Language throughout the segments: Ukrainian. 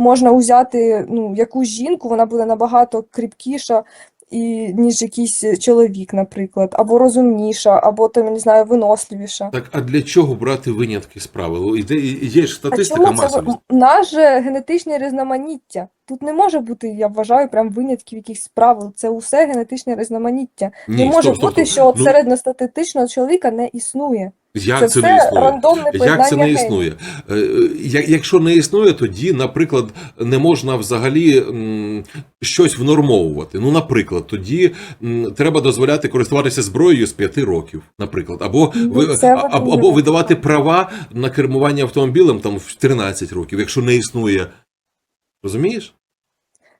можна узяти ну, якусь жінку, вона буде набагато кріпкіша, і, ніж якийсь чоловік, наприклад, або розумніша, або там, не знаю, виносливіша. Так, а для чого брати винятки з правил? Іде, є ж статистика це наше генетичне різноманіття? Тут не може бути, я вважаю, прям винятків якихось правил. Це усе генетичне різноманіття. Ні, не може стоп, стоп, бути, стоп. що от Ну, середньостатистичного чоловіка не існує. Як це це, не існує? Як це не існує? Е, е, Якщо не існує, тоді, наприклад, не можна взагалі щось внормовувати. Ну, наприклад, тоді треба дозволяти користуватися зброєю з 5 років, наприклад, або, Ну, або, або видавати права на кермування автомобілем там в 13 років, якщо не існує. Розумієш?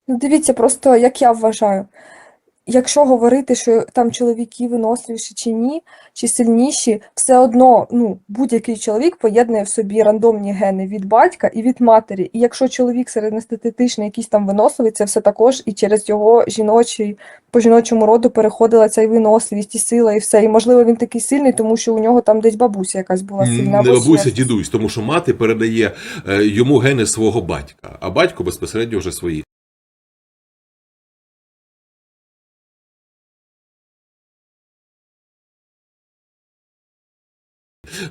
Ну, дивіться, просто як я вважаю, якщо говорити, що там чоловіки виносливіші чи ні, чи сильніші, все одно ну, будь-який чоловік поєднує в собі рандомні гени від батька і від матері. І якщо чоловік середньостатистичний, якийсь там виносливий, це все також і через його жіночий, по жіночому роду переходила ця і виносливість, і сила, і все. І можливо він такий сильний, тому що у нього там десь бабуся якась була сильна. Не бабуся, дідусь, тому що мати передає е, йому гени свого батька, а батько безпосередньо вже свої.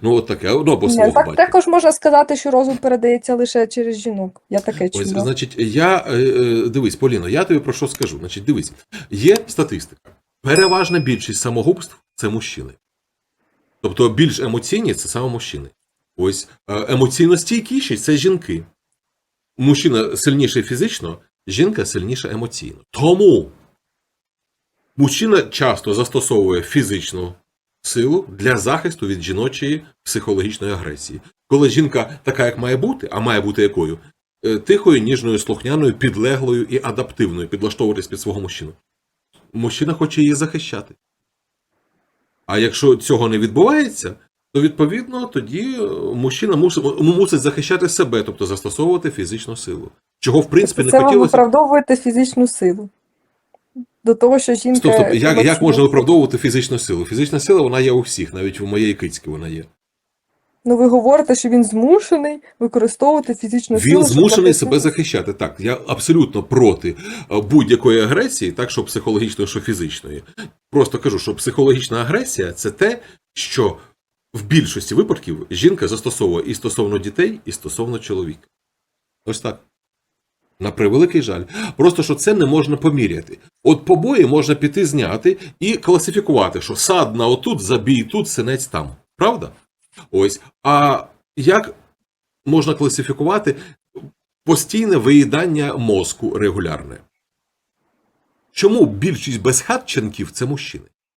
Ну, от таке, ну або свого так батька. також можна сказати, що розум передається лише через жінок. Я таке Ось, значить, я е, е, дивись, Поліно, я тобі про що скажу. Значить, дивись, є статистика. Переважна більшість самогубств це мужчини. Тобто більш емоційні це саме мужчини. Ось е, емоційно стійкіші це жінки. Мужчина сильніший фізично, жінка сильніша емоційно. Тому мужчина часто застосовує фізичну силу для захисту від жіночої психологічної агресії. Коли жінка така, як має бути, а має бути якою? Е, Тихою, ніжною, слухняною, підлеглою і адаптивною, підлаштовуватись під свого мужчину. Мужчина хоче її захищати. А якщо цього не відбувається, то відповідно тоді е, мужчина мусить, мусить захищати себе, тобто застосовувати фізичну силу. Чого, в принципі, Тобто не це ви хотілося. виправдовуєте фізичну силу. До того, що жінка. Стоп, стоп, як, як можна виправдовувати фізичну силу? Фізична сила вона є у всіх, навіть у моєї кицьки вона є. Ну, ви говорите, що він змушений використовувати фізичну силу. Він змушений захистити- себе захищати. Так, я абсолютно проти е, будь-якої агресії, так що психологічної, що фізичної. Просто кажу, що психологічна агресія це те, що в більшості випадків жінка застосовує і стосовно дітей, і стосовно чоловіка. Ось так. На превеликий жаль. Просто що це не можна поміряти. От побої можна піти зняти і класифікувати, що садна отут, забій тут, синець там. Правда? Ось. А як можна класифікувати постійне виїдання мозку регулярне? Чому більшість безхатченків це мужчини?